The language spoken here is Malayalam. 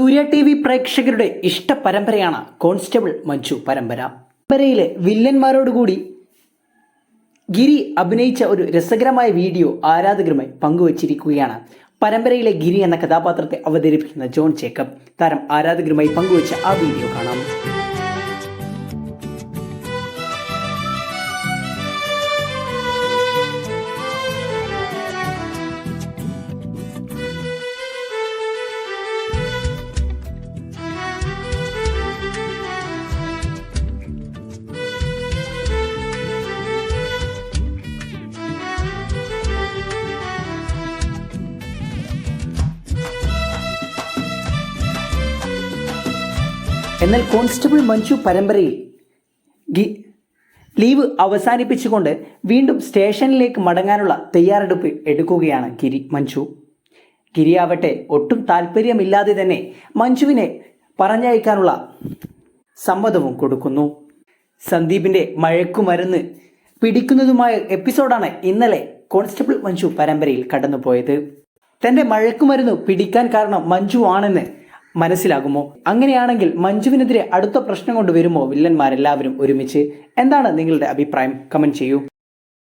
സൂര്യ ടി വി പ്രേക്ഷകരുടെ ഇഷ്ട പരമ്പരയാണ് കോൺസ്റ്റബിൾ മഞ്ജു പരമ്പര. പരമ്പരയിലെ വില്ലന്മാരോടുകൂടി ഗിരി അഭിനയിച്ച ഒരു രസകരമായ വീഡിയോ ആരാധകരുമായി പങ്കുവച്ചിരിക്കുകയാണ്. പരമ്പരയിലെ ഗിരി എന്ന കഥാപാത്രത്തെ അവതരിപ്പിക്കുന്ന ജോൺ ജേക്കബ്. താരം ആരാധകരുമായി പങ്കുവച്ച ആ വീഡിയോ കാണാം. എന്നാൽ കോൺസ്റ്റബിൾ മഞ്ജു പരമ്പരയിൽ ലീവ് അവസാനിപ്പിച്ചുകൊണ്ട് വീണ്ടും സ്റ്റേഷനിലേക്ക് മടങ്ങാനുള്ള തയ്യാറെടുപ്പ് എടുക്കുകയാണ് ഗിരി മഞ്ജു. ഗിരിയാവട്ടെ ഒട്ടും താല്പര്യമില്ലാതെ തന്നെ മഞ്ജുവിനെ പറഞ്ഞയക്കാനുള്ള സമ്മതവും കൊടുക്കുന്നു. സന്ദീപിന്റെ മഴക്കുമരുന്ന് പിടിക്കുന്നതുമായ എപ്പിസോഡാണ് ഇന്നലെ കോൺസ്റ്റബിൾ മഞ്ജു പരമ്പരയിൽ കടന്നുപോയത്. തന്റെ മഴക്കുമരുന്ന് പിടിക്കാൻ കാരണം മഞ്ജു ആണെന്ന് മനസ്സിലാകുമോ? അങ്ങനെയാണെങ്കിൽ മഞ്ജുവിനെതിരെ അടുത്ത പ്രശ്നം കൊണ്ട് വരുമോ വില്ലന്മാരെല്ലാവരും ഒരുമിച്ച്? എന്താണ് നിങ്ങളുടെ അഭിപ്രായം? കമന്റ് ചെയ്യൂ.